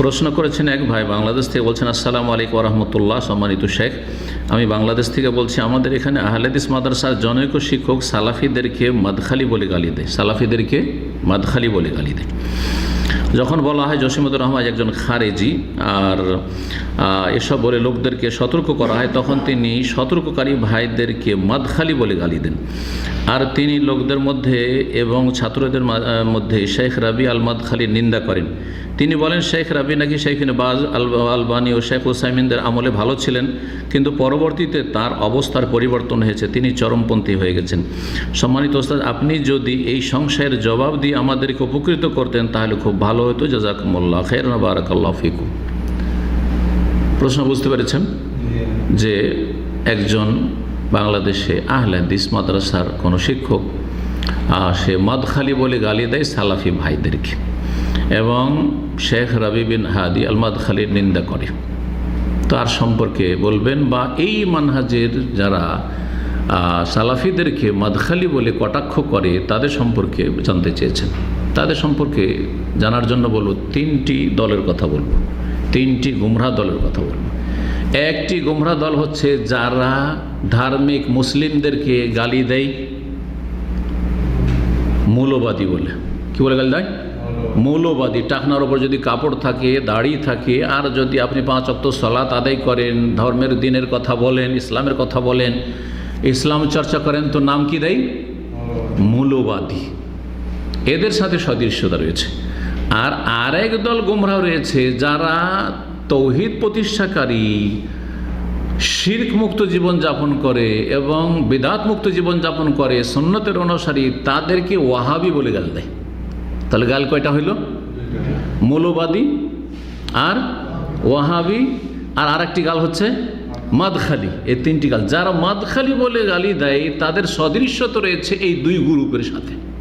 প্রশ্ন করেছেন এক ভাই বাংলাদেশ থেকে বলছেন, আসসালামু আলাইকুম রহমতুল্লাহ সম্মানিত শেখ। আমি বাংলাদেশ থেকে বলছি, আমাদের এখানে আহলেদিস মাদ্রাসার জনৈক শিক্ষক সালাফিদেরকে মাদখালি বলে গালি দেয়। সালাফিদেরকে মাদখালি বলে গালি দেয়। যখন বলা হয় জসিমুদ্দুর রহমান একজন খারেজি আর এসব বলে লোকদেরকে সতর্ক করা হয়, তখন তিনি সতর্ককারী ভাইদেরকে মাদখালি বলে গালি দেন। আর তিনি লোকদের মধ্যে এবং ছাত্রদের মধ্যে শেখ রাবি আল মাদখালির নিন্দা করেন। তিনি বলেন, শেখ রাবি নাকি শেখ বাজ আল, আলবানী ও শেখ ওসাইমিনদের আমলে ভালো ছিলেন, কিন্তু পরবর্তীতে তার অবস্থার পরিবর্তন হয়েছে, তিনি চরমপন্থী হয়ে গেছেন। সম্মানিত ওস্তাদ, আপনি যদি এই সংশয়ের জবাব দিয়ে আমাদেরকে উপকৃত করতেন, তাহলে খুব ভালো হতো জাজাকুমুল্লাহ খের বারাকাল্লাহ ফিকুম। প্রশ্ন, বুঝতে পেরেছেন? যে একজন বাংলাদেশে আহলাদিস মাদ্রাসার কোনো শিক্ষক সে মদখালি বলে গালি দেয় সালাফি ভাইদেরকে এবং শেখ রবি বিন হাদি আল মদখালির নিন্দা করে। তার সম্পর্কে বলবেন, বা এই মানহাজের যারা সালাফিদেরকে মদখালি বলে কটাক্ষ করে, তাদের সম্পর্কে জানতে চেয়েছেন। তাদের সম্পর্কে জানার জন্য বলব, তিনটি দলের কথা বলব। তিনটি গুমরা দলের কথা বলব। একটি গুমরা দল হচ্ছে যারা ধার্মিক মুসলিমদেরকে গালি দেয়, মৌলবাদী বলে। কি বলে গালি দেয়? মৌলবাদী। টাকনার ওপর যদি কাপড় থাকে, দাড়ি থাকে, আর যদি আপনি পাঁচ অক্ত সলাত আদায় করেন, ধর্মের দিনের কথা বলেন, ইসলামের কথা বলেন, ইসলাম চর্চা করেন, তো নাম কি দেয়? মৌলবাদী। এদের সাথে সদৃশ্যতা রয়েছে। আর আরেক দল গুমরাহ রয়েছে যারা তৌহিদ প্রতিষ্ঠাকারী শির্ক মুক্ত জীবন যাপন করে এবং বিদাত মুক্ত জীবন যাপন করে সন্ন্যতের অনুসারী, তাদেরকে ওয়াহাবি বলে গাল দেয়। তাহলে গাল কয়টা হইল? মৌলবাদী আর ওয়াহাবি। আর আরেকটি গাল হচ্ছে মাদখালি। এই তিনটি গাল। যারা মাদখালি বলে গালি দেয়, তাদের সদৃশ্য তো রয়েছে এই দুই গ্রুপের সাথে।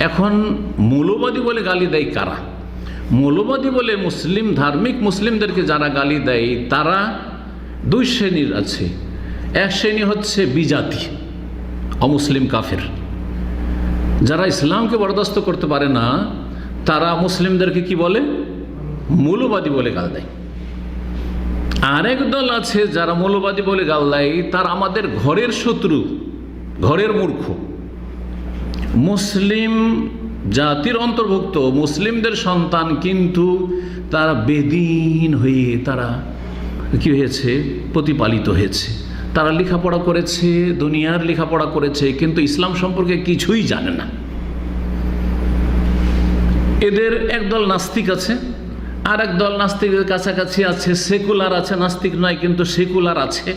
এখন মৌলবাদী বলে গালি দেয় কারা? মৌলবাদী বলে মুসলিম ধার্মিক মুসলিমদেরকে যারা গালি দেয়, তারা দুই শ্রেণির আছে। এক শ্রেণি হচ্ছে বিজাতি, অমুসলিম কাফের। যারা ইসলামকে বরদাস্ত করতে পারে না, তারা মুসলিমদেরকে কি বলে? মৌলবাদী বলে গাল দেয়। আরেক দল আছে যারা মৌলবাদী বলে গাল দেয়, তার আমাদের ঘরের শত্রু, ঘরের মূর্খ। মুসলিম জাতির অন্তর্ভুক্ত, মুসলিমদের সন্তান কিন্তু তারা বেদিন হয়ে তারা কি হয়েছে? প্রতিপালিত হয়েছে। তারা লেখাপড়া করেছে, দুনিয়ার লেখাপড়া করেছে, কিন্তু ইসলাম সম্পর্কে কিছুই জানে না। এদের একদল নাস্তিক আছে আর এক দল নাস্তিকের কাছাকাছি আছে, সেকুলার আছে, নাস্তিক নয়, কিন্তু সেকুলার আছে।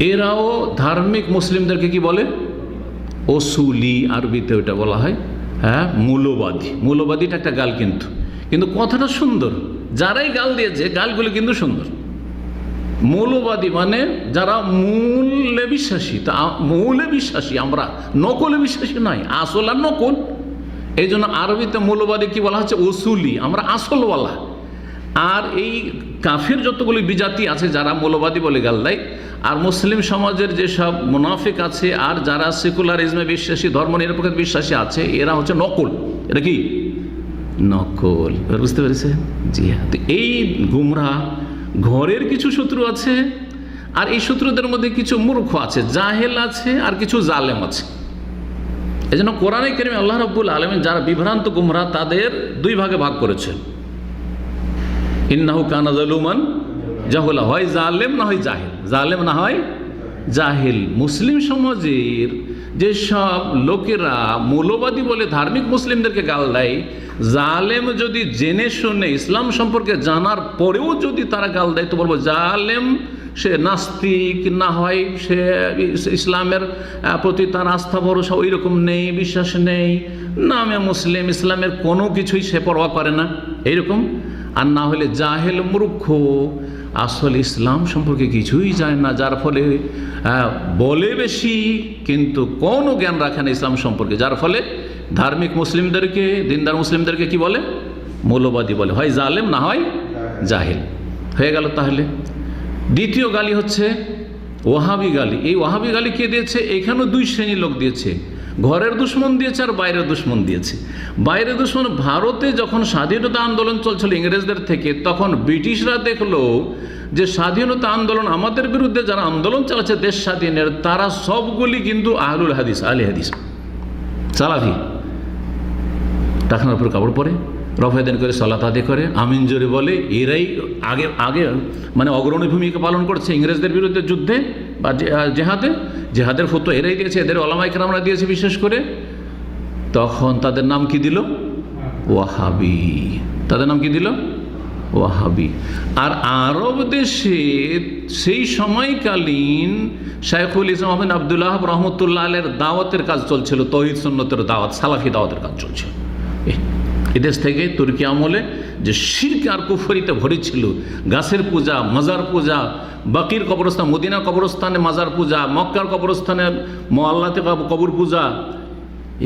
এরাও ধার্মিক মুসলিমদেরকে কি বলে? ওসুলি আরবিতে ওটা বলা হয় হ্যাঁ মূলবাদী। মূলবাদীটা একটা গাল কিন্তু। কিন্তু কথাটা সুন্দর। যারাই গাল দিয়েছে, গালগুলো কিন্তু সুন্দর। মৌলবাদী মানে যারা মূলে বিশ্বাসী। তা মূলে বিশ্বাসী আমরা। নকলে বিশ্বাসী নয়, আসল আর নকল। এই জন্য আরবিতে মৌলবাদী কি বলা হচ্ছে? ওসুলি। আমরা আসলওয়ালা। আর এই কাফের যতগুলি বিজাতি আছে যারা মৌলবাদী বলে গাল দেয়, আর মুসলিম সমাজের যেসব মুনাফিক আছে, আর যারা সেকুলারিজমে বিশ্বাসী ধর্ম নিরপেক্ষ বিশ্বাসী আছে, এরা হচ্ছে নকল। এটা কি? নকল। বুঝতে পেরেছে? জি হ্যাঁ। তো এই গুমরা, ঘরের কিছু শত্রু আছে, আর এই শত্রুদের মধ্যে কিছু মূর্খ আছে, জাহেল আছে, আর কিছু জালেম আছে। এই জন্য কোরআনে কেরিমে আল্লাহ রব্বুল আলমিন যারা বিভ্রান্ত গুমরা, তাদের দুই ভাগে ভাগ করেছেন ইন্নাহু কানা জালুমান জাহুলা, হয় জালেম না হয় জাহিল। জালেম না হয় জাহিল। মুসলিম সমাজের যেসব লোকেরা মৌলবাদী বলে ধার্মিক মুসলিমদেরকে গাল দেয়, জালেম যদি জেনে শুনে ইসলাম সম্পর্কে জানার পরেও যদি তারা গাল দেয়, তো বলব জালেম সে নাস্তিক না হয়, সে ইসলামের প্রতি তার আস্থা, ভরসা ওই রকম নেই, বিশ্বাস নেই। নামে মুসলিম, ইসলামের কোনো কিছুই সে পরোয়া করে না। এইরকম আর না হলে জাহেল মূর্খ। আসল ইসলাম সম্পর্কে কিছুই জানে না, যার ফলে বলে বেশি, কিন্তু কোনো জ্ঞান রাখে না ইসলাম সম্পর্কে, যার ফলে ধার্মিক মুসলিমদেরকে, দিনদার মুসলিমদেরকে কি বলে? মৌলবাদী বলে। হয় জালেম, না হয় জাহেল। হয়ে গেল তাহলে। দ্বিতীয় গালি হচ্ছে ওয়াহাবি গালি। এই ওয়াহাবি গালি কে দিয়েছে? এখানেও দুই শ্রেণির লোক দিয়েছে। ঘরের দুশ্মন দিয়েছে আর বাইরের দুশ্মন দিয়েছে। বাইরের দুশ্মন ভারতে যখন স্বাধীনতা আন্দোলন চলছিল ইংরেজদের থেকে, তখন ব্রিটিশরা দেখল যে স্বাধীনতা আন্দোলন আমাদের বিরুদ্ধে যারা আন্দোলন চালাচ্ছে দেশ স্বাধীনের, তারা সবগুলি কিন্তু আহলুল হাদিস আলী হাদিস। সালাফি। টাকার উপর কাপড় পরে, রফায়দান করে, সলাত আদি করে, আমিন জোরে বলে, এরাই আগে আগে মানে অগ্রণী ভূমিকা পালন করছে ইংরেজদের বিরুদ্ধে যুদ্ধে। বা জেহাদে, জেহাদের ফতো এরাই দিয়েছে, এদের ওলামাইকার আমরা দিয়েছি বিশেষ করে। তখন তাদের নাম কি দিল? ওয়াহাবি। তাদের নাম কি দিল? ওয়াহাবি। আর আরব দেশে সেই সময়কালীন শাইখুল ইসলাম আহমেদ আবদুল্লাহ রহমতুল্লাহ আলের দাওয়াতের কাজ চলছিল, তহিদ সন্ন্যতের দাওয়াত, সালাফি দাওয়াতের কাজ চলছিল। এদেশ থেকে তুর্কি আমলে যে শিরক আর কুফরিতে ভরে ছিল গাছের পূজা, মাজার পূজা, বাকির কবরস্থান, মদিনা কবরস্থানে মাজার পূজা, মক্কার কবরস্থানে মোয়াল্লাতে কবর পূজা,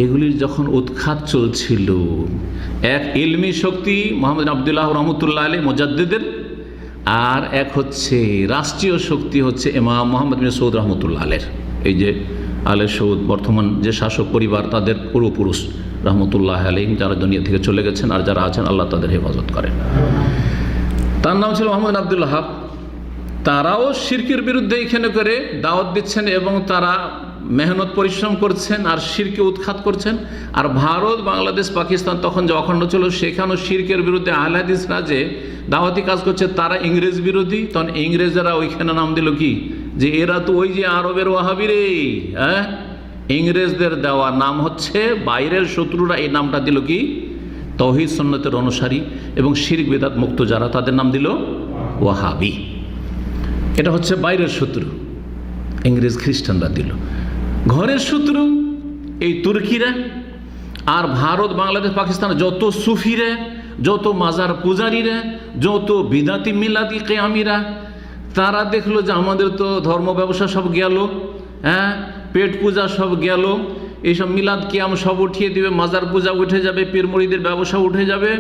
এগুলির যখন উৎখাত চলছিল, এক ইলমি শক্তি মোহাম্মদ আবদুল্লাহ রহমতুল্লাহ আলী মোজাদ্দেদের, আর এক হচ্ছে রাষ্ট্রীয় শক্তি হচ্ছে ইমাম মোহাম্মদ সৌদ রহমতুল্লাহ আলের এই যে আলে সৌদ বর্তমান যে শাসক পরিবার, তাদের পূর্বপুরুষ। রহমতুল্লাহ আলী যারা দুনিয়া থেকে চলে গেছেন আর যারা আছেন, আল্লাহ তাদের হেফাজত করেন। তার নাম ছিল মোহাম্মদ আবদুল্লাহ হাব তারাও শিরকের বিরুদ্ধে এখানে করে দাওয়াত দিচ্ছেন এবং তারা মেহনত পরিশ্রম করছেন আর শিরকে উৎখাত করছেন। আর ভারত, বাংলাদেশ, পাকিস্তান তখন যে অখণ্ড ছিল, সেখানেও শিরকের বিরুদ্ধে আহলাদিসরা যে দাওয়াতি কাজ করছে, তারা ইংরেজ বিরোধী। তখন ইংরেজরা ওইখানে নাম দিল কি? যে এরা তো ওই যে আরবের ওয়াহাবি রে হ্যাঁ? ইংরেজদের দেওয়া নাম হচ্ছে, বাইরের শত্রুরা এই নামটা দিল কি? তহিদ সন্ন্যতের অনুসারী এবং শিরক বেদাত মুক্ত যারা, তাদের নাম দিল ওয়াহাবি। এটা হচ্ছে বাইরের শত্রু, ইংরেজ খ্রিস্টানরা দিল। ঘরের শত্রু এই তুর্কিরা, আর ভারত, বাংলাদেশ, পাকিস্তান, যত সুফিরা, যত মাজার পূজারীরা, যত বিদাতি মিলাতি কেয়ামিরা, তারা দেখল যে আমাদের তো ধর্ম ব্যবসা সব গেল হ্যাঁ? পেট পূজা সব গেল। এইসব মিলাদ কিয়াম সব উঠিয়ে দিবে, মাজার পূজা উঠে যাবে পীরমরিদের ব্যবসা উঠে যাবে।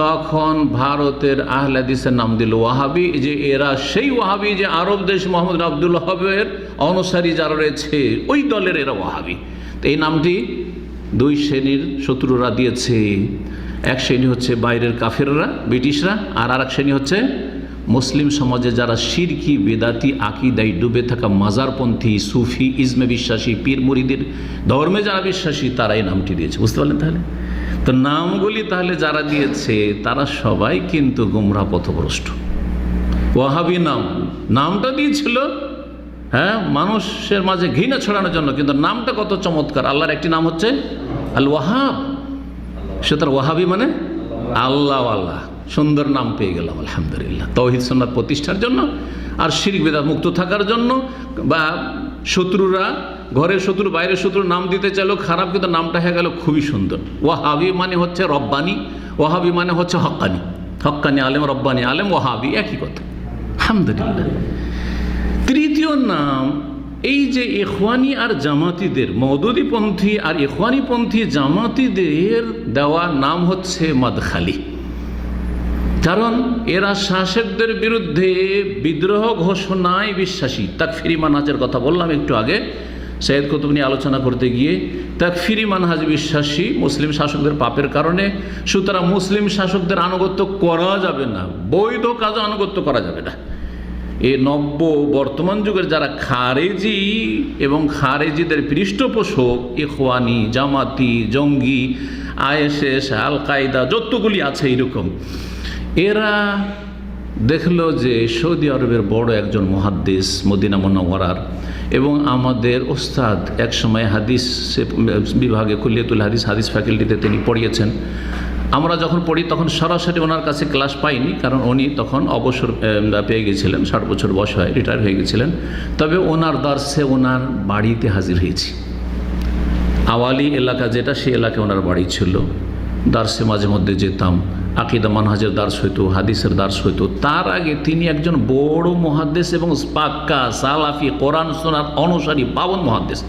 তখন ভারতের আহলাদিসের নাম দিল ওয়াহাবি, যে এরা সেই ওয়াহাবি যে আরব দেশ মোহাম্মদ আবদুল হবের অনুসারী যারা রয়েছে, ওই দলের এরা ওয়াহাবি। তো এই নামটি দুই শ্রেণির শত্রুরা দিয়েছে। এক শ্রেণি হচ্ছে বাইরের কাফেররা, ব্রিটিশরা, আর আর এক শ্রেণি হচ্ছে মুসলিম সমাজে যারা শিরকি বেদাতি আকিদাই ডুবে থাকা মাজারপন্থী, সুফি, ইজমে বিশ্বাসী, পীর মুরিদের ধর্মে যারা বিশ্বাসী তারা এই নামটি দিয়েছে। বুঝতে পারলেন তাহলে? তো নামগুলি তাহলে যারা দিয়েছে, তারা সবাই কিন্তু গুমরা পথভ্রষ্ট। ওয়াহাবি নাম। নামটা দিয়েছিল হ্যাঁ মানুষের মাঝে ঘৃণা ছড়ানোর জন্য, কিন্তু নামটা কত চমৎকার। আল্লাহর একটি নাম হচ্ছে আল ওয়াহাব সে তার ওয়াহাবি মানে? আল্লাহ আল্লাহ সুন্দর নাম পেয়ে গেলাম, আলহামদুলিল্লাহ। তৌহিদ সন্ন্যাত প্রতিষ্ঠার জন্য আর শিরিক বেদা মুক্ত থাকার জন্য বা শত্রুরা, ঘরের শত্রু, বাইরের শত্রু নাম দিতে চাইলো, খারাপ কিন্তু নামটা হয়ে গেল খুবই সুন্দর। ওয়াহাবি মানে হচ্ছে রব্বানি, ওয়াহাবি মানে হচ্ছে হক্কানি। হক্কানি আলেম, রব্বানি আলেম, ওয়াহাবি একই কথা। আলহামদুলিল্লাহ। তৃতীয় নাম, এই যে ইখওয়ানি আর জামাতিদের মৌদুদিপন্থী আর ইখওয়ানিপন্থী জামাতিদের দেওয়া নাম হচ্ছে মাদখালি। কারণ এরা শাসকদের বিরুদ্ধে বিদ্রোহ ঘোষণায় বিশ্বাসী। তাকফিরি মানহাজের কথা বললাম একটু আগে। সৈয়দ কুতুব নিয়ে আলোচনা করতে গিয়ে তাকফিরি মানহাজ বিশ্বাসী, মুসলিম শাসকদের পাপের কারণে। সুতরাং মুসলিম শাসকদের আনুগত্য করা যাবে না, বৈধ কাজে আনুগত্য করা যাবে না। এ নব্য বর্তমান যুগের যারা খারেজি এবং খারেজিদের পৃষ্ঠপোষক, ইখওয়ানি, জামাতি, জঙ্গি, আইএসএস আল কায়দা যতগুলি আছে এরকম এরা দেখল যে সৌদি আরবের বড় একজন মহাদ্দেশ মদিনা মনোয়ারার এবং আমাদের ওস্তাদ একসময় হাদিস বিভাগে কুল্লিয়াতুল হাদিস হাদিস ফ্যাকাল্টিতে তিনি পড়িয়েছেন। আমরা যখন পড়ি তখন সরাসরি ওনার কাছে ক্লাস পাইনি কারণ উনি তখন অবসর পেয়ে গেছিলেন, ষাট বছর বয়স হয়, রিটায়ার হয়ে গেছিলেন। তবে ওনার দর্শে ওনার বাড়িতে হাজির হয়েছি। আওয়ালি এলাকা যেটা সেই এলাকায় ওনার বাড়ি ছিল। দার্সে মাঝে মধ্যে যেতাম, আকিদা মানহাজের দার্স হইতো, হাদিসের দার্স হইতো। তার আগে তিনি একজন বড় মহাদ্দেশ এবং পাক্কা সালাফি কোরআন সোনার অনুসারী বাবন মহাদ্দেশ।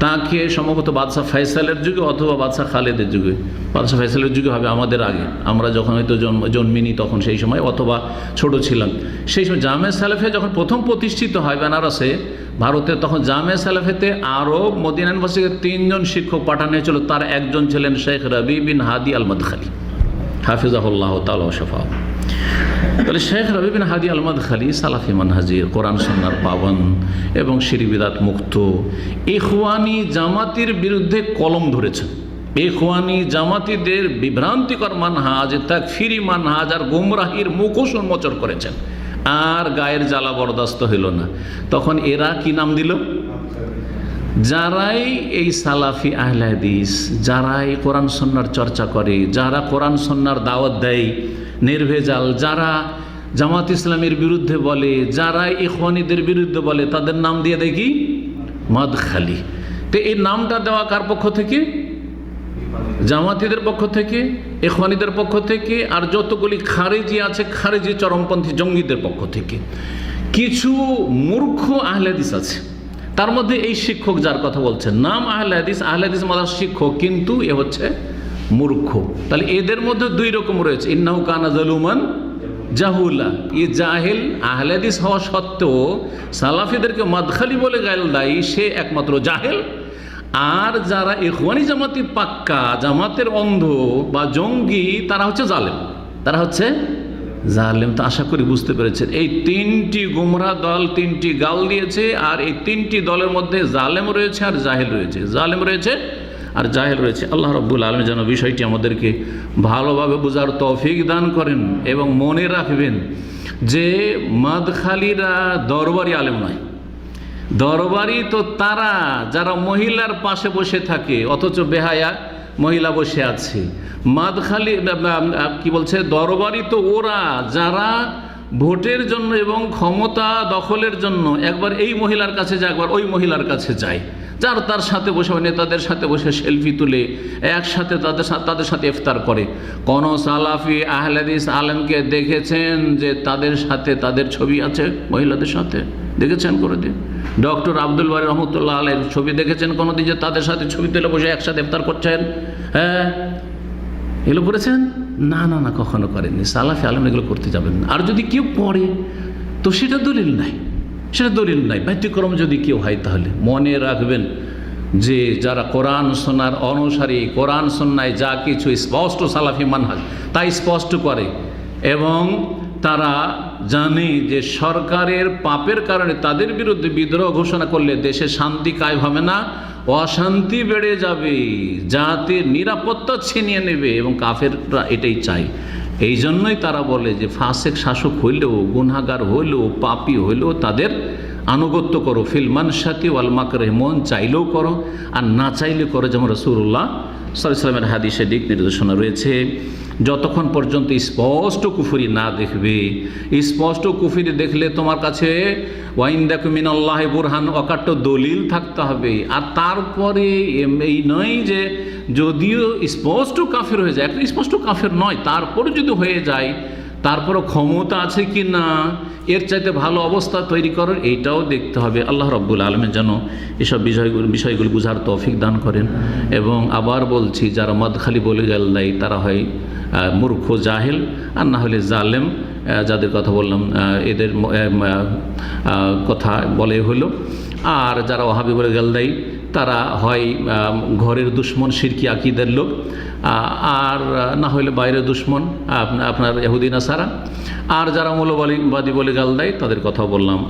তাকে সম্ভবত বাদশাহ ফয়সালের যুগে অথবা বাদশাহ খালেদের যুগে। বাদশাহ ফয়সালের যুগে হবে আমাদের আগে। আমরা যখন হয়তো জন্ম, জন্মিনি তখন সেই সময় অথবা ছোট ছিলাম। সেই সময় জামে সালেফে যখন প্রথম প্রতিষ্ঠিত হয় বেনারসে, ভারতে তখন জামে সালেফেতে আরও মদিনানবাসীকে তিনজন শিক্ষক পাঠানো হয়েছিল। তার একজন ছিলেন শেখ রবি বিন হাদি আল মদখালি হাফিজাহুল্লাহ তাল শফা তাহলে শেখ রবিবিন হাদি আলমদ খালি সালাফি মানহাজির কোরআন সন্ন্যার পাবন এবং শিরিবিদাত মুক্ত ইখওয়ানি জামাতির বিরুদ্ধে কলম ধরেছেন। ইখওয়ানি জামাতিদের বিভ্রান্তিকর মানহাজ, তাকফিরি মানহাজ আর গুমরাহির মুখোশ উন্মোচন করেছেন। আর গায়ের জ্বালা বরদাস্ত হইল না। তখন এরা কি নাম দিল? যারাই এই সালাফি আহলাদিস যারাই কোরআন সন্ন্যার চর্চা করে, যারা কোরআন সন্ন্যার দাওয়াত দেয়, নির্ভেজাল, যারা জামাত ইসলামের বিরুদ্ধে বলে, যারা ইখওয়ানিদের বিরুদ্ধে বলে, তাদের নাম দিয়ে দেখি মদখালি। তো এই নামটা দেওয়া কার পক্ষ থেকে? জামাতিদের পক্ষ থেকে এখওয়ানিদের পক্ষ থেকে, আর যতগুলি খারেজি আছে, খারেজি চরমপন্থী জঙ্গিদের পক্ষ থেকে। কিছু মূর্খ আহলাদিস আছে। তার মধ্যে এই শিক্ষক যার কথা বলছেন, নাম আহলাদিস আহলাদিস মাদার শিক্ষক, কিন্তু এ হচ্ছে মূর্খ। তাহলে এদের মধ্যে দুই রকম রয়েছে, ইন্নাহু কানা জালুমান জাহুল্লা ই জাহেল আহলাদিস হওয়া সত্ত্বেও সালাফিদেরকে মাদখালি বলে গাইল দায়ী, সে একমাত্র জাহেল। আর যারা ইখওয়ানি জামাতি পাক্কা, জামাতের অন্ধ বা জঙ্গি, তারা হচ্ছে জালেম। তারা হচ্ছে জালেম তো আশা করি বুঝতে পেরেছেন। এই তিনটি গুমরা দল তিনটি গাল দিয়েছে আর এই তিনটি দলের মধ্যে জালেম রয়েছে আর জাহেল রয়েছে। জালেম রয়েছে আর জাহেল রয়েছে। আল্লাহ রব্বুল আলম যেন বিষয়টি আমাদেরকে ভালোভাবে বোঝার তৌফিক দান করেন এবং মনে রাখবেন যে মাদখালিরা দরবারি আলেম নয়। দরবারি তো তারা, যারা মহিলার পাশে বসে থাকে, অথচ বেহায়া মহিলা বসে আছে। মাদখালি কি বলছে? দরবারি তো ওরা, যারা ভোটের জন্য এবং ক্ষমতা দখলের জন্য একবার এই মহিলার কাছে যায়, একবার ওই মহিলার কাছে যায়। যার তার সাথে বসে নেতাদের সাথে বসে সেলফি তুলে, একসাথে তাদের সাথে তাদের সাথে ইফতার করে। কোন সালাফি আহলাদিস আলমকে দেখেছেন যে তাদের সাথে তাদের ছবি আছে মহিলাদের সাথে? দেখেছেন করে দিন ডক্টর আব্দুল বারি রহমতুল্লাহ আলের ছবি দেখেছেন কোনো দিন যে তাদের সাথে ছবি তুলে বসে একসাথে ইফতার করছেন? হ্যাঁ? এগুলো করেছেন? না না না, কখনো করেননি। সালাফি আলম এগুলো করতে যাবেন না। আর যদি কেউ পড়ে, তো সেটা দলিল নাই। সেটা দলিল নাই। ব্যতিক্রম যদি কেউ হয় তাহলে মনে রাখবেন যে যারা কোরআন সোনার অনুসারী, কোরআন সন্ন্যায় যা কিছু স্পষ্ট সালাফি মানহাজ, তাই স্পষ্ট করে। এবং তারা জানে যে সরকারের পাপের কারণে তাদের বিরুদ্ধে বিদ্রোহ ঘোষণা করলে দেশে শান্তি কায় হবে না, অশান্তি বেড়ে যাবে জাতির নিরাপত্তা ছিনিয়ে নেবে এবং কাফেররা এটাই চাই এই জন্যই তারা বলে যে ফাঁসেক শাসক হইলেও গুনাগার হইলেও, পাপি হইলেও তাদের আনুগত্য করো। ফিলমান সাথী ওয়াল মাকরে মন চাইলেও করো আর না চাইলে করো। যেমন রসুল্লাহ সাল্লামের হাদিসে দিক নির্দেশনা রয়েছে যতক্ষণ পর্যন্ত স্পষ্ট কুফুরি না দেখবে, স্পষ্ট কুফুরি দেখলে তোমার কাছে ওয়াইন দেখো মিনাল্লাহ বুরহান অকাট্য দলিল থাকতে হবে। আর তারপরে এই নয় যে যদিও স্পষ্ট কাফের হয়ে যায় একটা স্পষ্ট কাফের নয়, তারপরে যদি হয়ে যায় তারপরও ক্ষমতা আছে কি না? এর চাইতে ভালো অবস্থা তৈরি করার এইটাও দেখতে হবে। আল্লাহ রব্বুল আলমের যেন এসব বিষয়গুলো, বিষয়গুলি বুঝার তৌফিক দান করেন। এবং আবার বলছি, যারা মদখালি বলে গেল দেয় তারা হয় মূর্খ, জাহেল, আর না হলে জালেম। যাদের কথা বললাম এদের কথা বলে হলো আর যারা ওহাবি বলে গেল দেয় তারা হয় ঘরের দুশ্মন সিরকি আকিদের লোক। আর না হইলে বাইরের দুশ্মন আপনার ইহুদিন সারা আর যারা মৌলবাদী বলে গাল দেয় তাদের কথা বললাম।